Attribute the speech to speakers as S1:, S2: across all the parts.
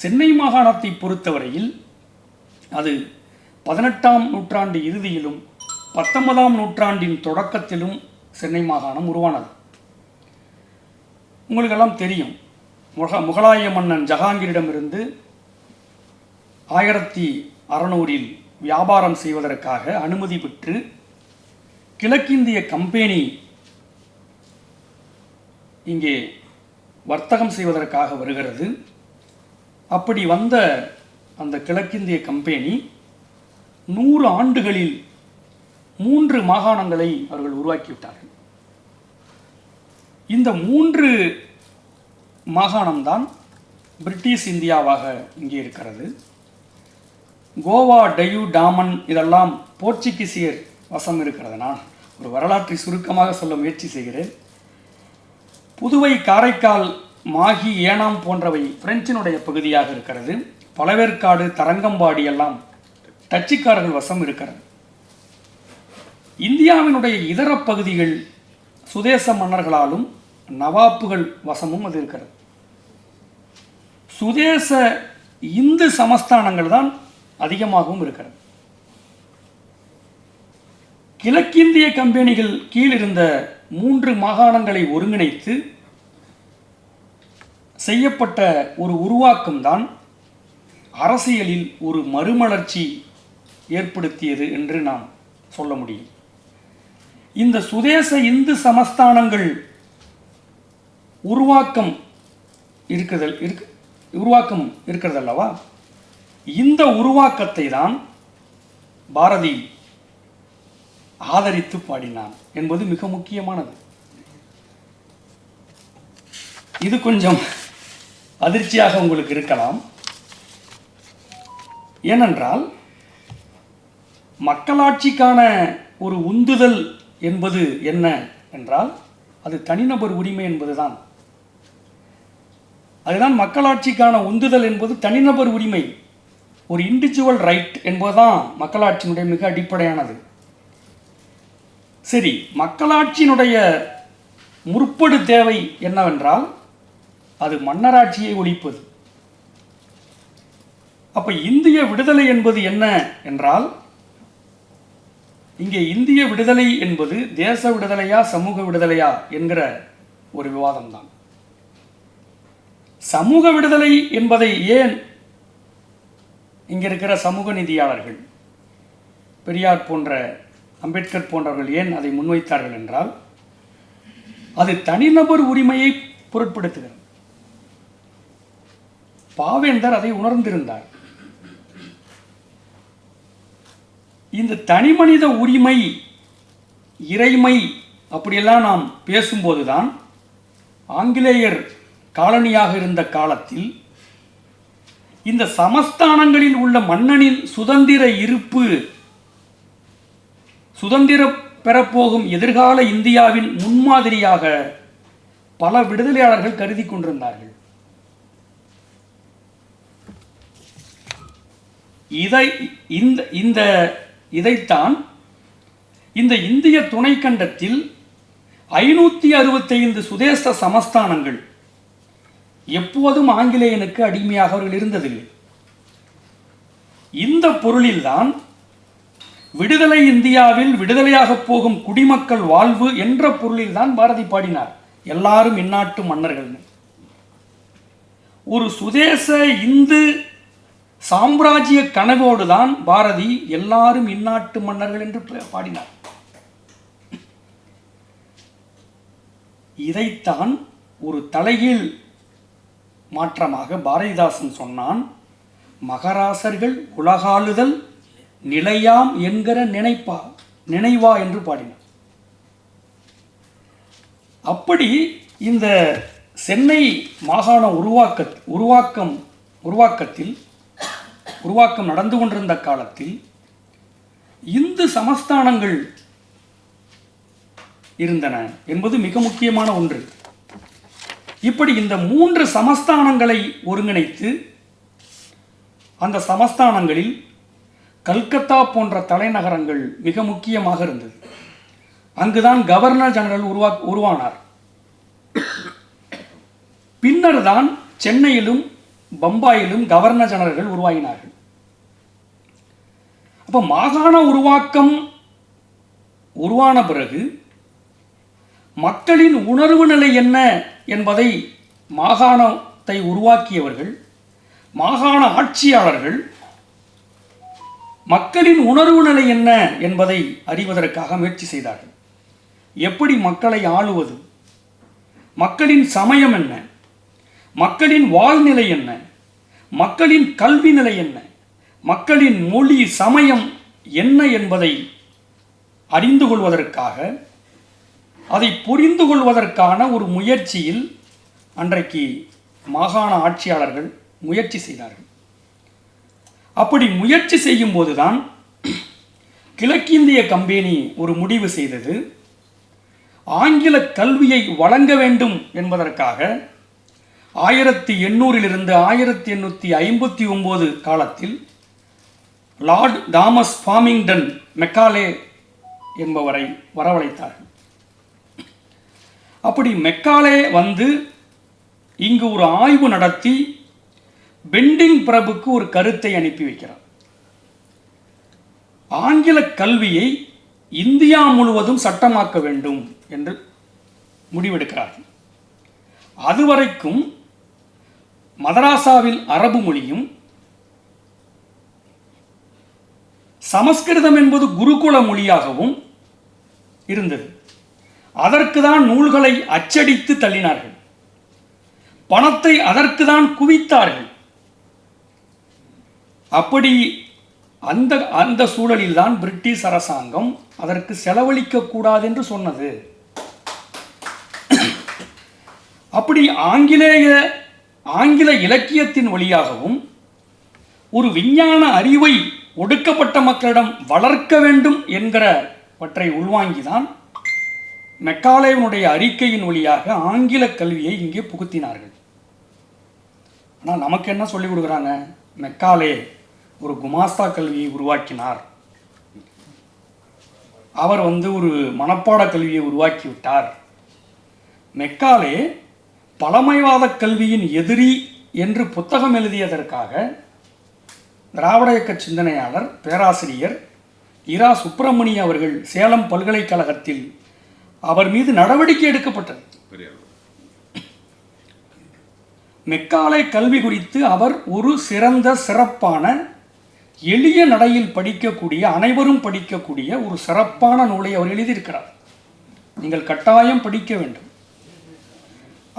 S1: சென்னை மாகாணத்தை பொறுத்தவரையில் அது பதினெட்டாம் நூற்றாண்டு இறுதியிலும் பத்தொன்பதாம் நூற்றாண்டின் தொடக்கத்திலும் சென்னை மாகாணம் உருவானது. உங்களுக்கெல்லாம் தெரியும் முக முகலாய மன்னன் ஜஹாங்கீரிடமிருந்து ஆயிரத்தி அறநூறில் வியாபாரம் செய்வதற்காக அனுமதி பெற்று கிழக்கிந்திய கம்பெனி இங்கே வர்த்தகம் செய்வதற்காக வருகிறது. அப்படி வந்த அந்த கிழக்கிந்திய கம்பெனி நூறு ஆண்டுகளில் மூன்று மாகாணங்களை அவர்கள் உருவாக்கிவிட்டார்கள். இந்த மூன்று மாகாணம்தான் பிரிட்டிஷ் இந்தியாவாக இங்கே இருக்கிறது. கோவா டயு டாமன் இதெல்லாம் போர்ச்சுகீசியர் வசம் இருக்கிறது. நான் ஒரு வரலாற்றை சுருக்கமாக சொல்ல முயற்சி செய்கிறேன். புதுவை காரைக்கால் மாகி ஏனாம் போன்றவை பிரெஞ்சினுடைய பகுதியாக இருக்கிறது. பழவேற்காடு தரங்கம்பாடி எல்லாம் டச்சுக்காரர்கள் வசம் இருக்கிறது. இந்தியாவினுடைய இதர பகுதிகள் சுதேச மன்னர்களாலும் நவாப்புகள் வசமும் அது இருக்கிறது. சுதேச இந்து சமஸ்தானங்கள் தான் அதிகமாகவும் இருக்கிறது. கிழக்கிந்திய கம்பெனிகள் கீழிருந்த மூன்று மாகாணங்களை ஒருங்கிணைத்து செய்யப்பட்ட ஒரு உருவாக்கம்தான் அரசியலில் ஒரு மறுமலர்ச்சி ஏற்படுத்தியது என்று நாம் சொல்ல முடியும். இந்த சுதேச இந்து சமஸ்தானங்கள் உருவாக்கம் இருக்குதல் இருக்கு உருவாக்கம் இருக்கிறது அல்லவா இந்த உருவாக்கத்தை தான் பாரதி ஆதரித்து பாடினான் என்பது மிக முக்கியமானது. இது கொஞ்சம் அதிர்ச்சியாக உங்களுக்கு இருக்கலாம். ஏனென்றால் மக்களாட்சிக்கான ஒரு உந்துதல் என்பது என்ன என்றால் அது தனிநபர் உரிமை என்பதுதான். அதுதான் மக்களாட்சிக்கான உந்துதல் என்பது தனிநபர் உரிமை. ஒரு இண்டிவிஜுவல் ரைட் என்பதுதான் மக்களாட்சியினுடைய மிக அடிப்படையானது. சரி மக்களாட்சியினுடைய முற்படு தேவை என்னவென்றால் அது மன்னராட்சியை ஒழிப்பது. அப்ப இந்திய விடுதலை என்பது என்ன என்றால் இங்கே இந்திய விடுதலை என்பது தேச விடுதலையா சமூக விடுதலையா என்கிற ஒரு விவாதம்தான். சமூக விடுதலை என்பதை ஏன் இங்க இருக்கிற சமூக நிதியாளர்கள் பெரியார் போன்ற அம்பேத்கர் போன்றவர்கள் ஏன் அதை முன்வைத்தார்கள் என்றால் அது தனிநபர் உரிமையை பொருட்படுத்துகிறது. பாவேந்தர் அதை உணர்ந்திருந்தார். இந்த தனிமனித உரிமை இறைமை அப்படியெல்லாம் நாம் பேசும்போதுதான் ஆங்கிலேயர் காலனியாக இருந்த காலத்தில் இந்த சமஸ்தானங்களில் உள்ள மன்னனின் சுதந்திர இருப்பு சுதந்திரம் பெறப்போகும் எதிர்கால இந்தியாவின் முன்மாதிரியாக பல விடுதலையாளர்கள் கருதி கொண்டிருந்தார்கள். இதை இந்த இந்த இதைத்தான் இந்த இந்திய துணைக்கண்டத்தில் ஐநூற்றி அறுபத்தைந்து சுதேச சமஸ்தானங்கள் எப்போதும் ஆங்கிலேயனுக்கு அடிமையாக அவர்கள் இருந்ததில்லை. இந்த பொருளில்தான் விடுதலை இந்தியாவில் விடுதலையாக போகும் குடிமக்கள் வாழ்வு என்ற பொருளில்தான் பாரதி பாடினார். எல்லாரும் இந்நாட்டு மன்னர்கள் ஒரு சுதேச இந்து சாம்ராஜ்ய கனவோடு தான் பாரதி எல்லாரும் இந்நாட்டு மன்னர்கள் என்று பா- பாடினார். இதைத்தான் ஒரு தலையில் மாற்றமாக பாரதிதாசன் சொன்னான். மகராசர்கள் உலகாளுதல் நிலையாம் என்கிற நினைப்பா நினைவா என்று பாடினார். அப்படி இந்த சென்னை மாகாண உருவாக்க உருவாக்கம் உருவாக்கத்தில் உருவாக்கம் நடந்து கொண்டிருந்த காலத்தில் இந்து சமஸ்தானங்கள் இருந்தன என்பது மிக முக்கியமான ஒன்று. இப்படி இந்த மூன்று சமஸ்தானங்களை ஒருங்கிணைத்து அந்த சமஸ்தானங்களில் கல்கத்தா போன்ற தலைநகரங்கள் மிக முக்கியமாக இருந்தது. அங்குதான் கவர்னர் ஜெனரல் உருவா உருவானார். பின்னர் தான் சென்னையிலும் பம்பாயிலும் கவர்னர் ஜெனரல்கள் உருவாகினார்கள். அப்போ மாகாண உருவாக்கம் உருவான பிறகு மக்களின் உணர்வு நிலை என்ன என்பதை மாகாணத்தை உருவாக்கியவர்கள் மாகாண ஆட்சியாளர்கள் மக்களின் உணர்வு நிலை என்ன என்பதை அறிவதற்காக முயற்சி செய்தார்கள். எப்படி மக்களை ஆளுவது? மக்களின் சமயம் என்ன? மக்களின் வாழ்நிலை என்ன? மக்களின் கல்வி நிலை என்ன? மக்களின் மொழி சமயம் என்ன என்பதை அறிந்து கொள்வதற்காக அதை புரிந்து கொள்வதற்கான ஒரு முயற்சியில் அன்றைக்கு மாகாண ஆட்சியாளர்கள் முயற்சி செய்தார்கள். அப்படி முயற்சி செய்யும் போதுதான் கிழக்கிந்திய கம்பெனி ஒரு முடிவு செய்தது. ஆங்கில கல்வியை வழங்க வேண்டும் என்பதற்காக ஆயிரத்தி எண்ணூறிலிருந்து ஆயிரத்தி எண்ணூற்றி ஐம்பத்தி ஒம்பது காலத்தில் லார்ட் தாமஸ் ஃபார்மிங்டன் மெக்காலே என்பவரை வரவழைத்தார்கள். அப்படி மெக்காலே வந்து இங்கு ஒரு ஆய்வு நடத்தி பெண்டிங் பிரபுக்கு ஒரு கருத்தை அனுப்பி வைக்கிறார். ஆங்கில கல்வியை இந்தியா முழுவதும் சட்டமாக்க வேண்டும் என்று முடிவெடுக்கிறார்கள். அதுவரைக்கும் மதராசாவில் அரபு மொழியும் சமஸ்கிருதம் என்பது குருகுல மொழியாகவும் இருந்தது. அதற்கு தான் நூல்களை அச்சடித்து தள்ளினார்கள். பணத்தை அதற்கு தான் குவித்தார்கள். அப்படி அந்த அந்த சூழலில்தான் பிரிட்டிஷ் அரசாங்கம் அதற்கு செலவழிக்க கூடாது என்று சொன்னது. அப்படி ஆங்கிலேய ஆங்கில இலக்கியத்தின் வழியாகவும் ஒரு விஞ்ஞான அறிவை ஒடுக்கப்பட்ட மக்களிடம் வளர்க்க வேண்டும் என்கிறவற்றை உள்வாங்கிதான் மெக்காலேவனுடைய அறிக்கையின் வழியாக ஆங்கில கல்வியை இங்கே புகுத்தினார்கள். ஆனால் நமக்கு என்ன சொல்லிக் கொடுக்குறாங்க? மெக்காலே ஒரு குமாஸ்தா கல்வியை உருவாக்கினார். அவர் வந்து ஒரு மனப்பாட கல்வியை உருவாக்கி விட்டார் மெக்காலே பழமைவாத கல்வியின் எதிரி என்று புத்தகம் எழுதியதற்காக திராவிட இயக்க சிந்தனையாளர் பேராசிரியர் இரா சுப்பிரமணிய அவர்கள் சேலம் பல்கலைக்கழகத்தில் அவர் மீது நடவடிக்கை எடுக்கப்பட்டது. மெக்காலை கல்வி குறித்து அவர் ஒரு சிறந்த சிறப்பான எளிய நடையில் படிக்கக்கூடிய அனைவரும் படிக்கக்கூடிய ஒரு சிறப்பான நூலை அவர் எழுதியிருக்கிறார். நீங்கள் கட்டாயம் படிக்க வேண்டும்.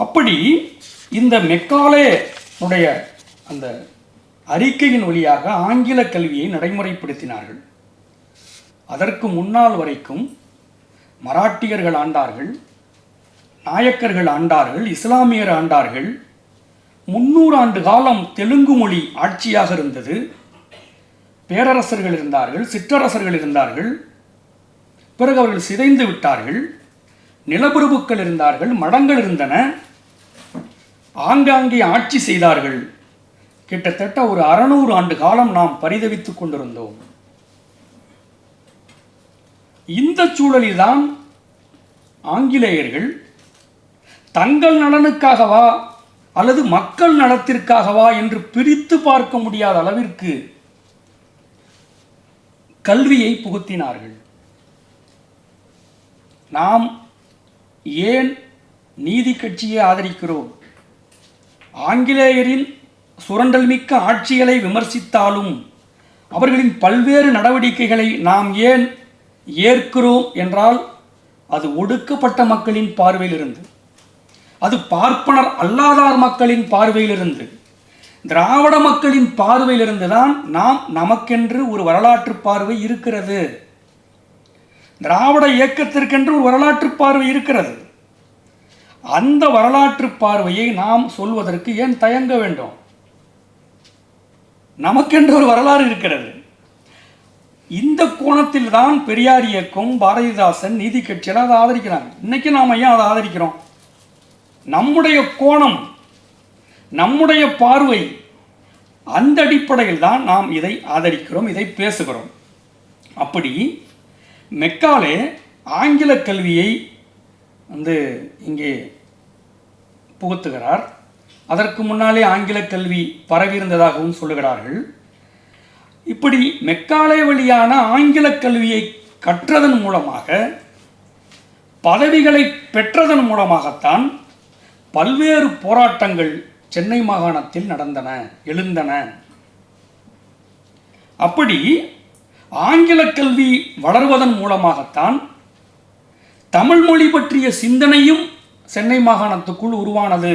S1: அப்படி இந்த மெக்காலே உடைய அந்த அறிக்கையின் வழியாக ஆங்கில கல்வியை நடைமுறைப்படுத்தினார்கள். அதற்கு முன்னால் வரைக்கும் மராட்டியர்கள் ஆண்டார்கள் நாயக்கர்கள் ஆண்டார்கள் இஸ்லாமியர் ஆண்டார்கள். முன்னூறு ஆண்டு காலம் தெலுங்கு மொழி ஆட்சியாக இருந்தது. பேரரசர்கள் இருந்தார்கள் சிற்றரசர்கள் இருந்தார்கள். பிறகு அவர்கள் சிதைந்து விட்டார்கள். நிலப்பிரபுக்கள் இருந்தார்கள் மடங்கள் இருந்தன. ஆங்காங்கே ஆட்சி செய்தார்கள். கிட்டத்தட்ட ஒரு அறநூறு ஆண்டு காலம் நாம் பரிதவித்துக் கொண்டிருந்தோம். இந்த சூழலில்தான் ஆங்கிலேயர்கள் தங்கள் நலனுக்காகவா அல்லது மக்கள் நலத்திற்காகவா என்று பிரித்து பார்க்க முடியாத அளவிற்கு கல்வியை புகுத்தினார்கள். நாம் ஏன் நீதி கட்சியை ஆதரிக்கிறோம்? ஆங்கிலேயரின் சுரண்டல் மிக்க ஆட்சிகளை விமர்சித்தாலும் அவர்களின் பல்வேறு நடவடிக்கைகளை நாம் ஏன் ஏற்கிறோம் என்றால் அது ஒடுக்கப்பட்ட மக்களின் பார்வையிலிருந்து அது பார்ப்பனர் அல்லாதார் மக்களின் பார்வையிலிருந்து திராவிட மக்களின் பார்வையிலிருந்து தான் நாம் நமக்கென்று ஒரு வரலாற்று பார்வை இருக்கிறது. திராவிட இயக்கத்திற்கென்று ஒரு வரலாற்று பார்வை இருக்கிறது. அந்த வரலாற்று பார்வையை நாம் சொல்வதற்கு ஏன் தயங்க வேண்டும்? நமக்கென்று ஒரு வரலாறு இருக்கிறது. இந்த கோணத்தில் தான் பெரியார் இயக்கம் பாரதிதாசன் நீதி கட்சியில் அதை ஆதரிக்கிறாங்க. இன்னைக்கு நாம் ஏன் அதை ஆதரிக்கிறோம்? நம்முடைய கோணம் நம்முடைய பார்வை அந்த அடிப்படையில் தான் நாம் இதை ஆதரிக்கிறோம் இதை பேசுகிறோம். அப்படி மெக்காலே ஆங்கில கல்வியை வந்து இங்கே புகுத்துகிறார். அதற்கு முன்னாலே ஆங்கில கல்வி பரவியிருந்ததாகவும் சொல்லுகிறார்கள். இப்படி மெக்காலே வழியான ஆங்கில கல்வியை கற்றதன் மூலமாக பதவிகளை பெற்றதன் மூலமாகத்தான் பல்வேறு போராட்டங்கள் சென்னை மாகாணத்தில் நடந்தன எழுந்தன. அப்படி ஆங்கில கல்வி வளர்வதன் மூலமாகத்தான் தமிழ் மொழி பற்றிய சிந்தனையும் சென்னை மாகாணத்துக்குள் உருவானது.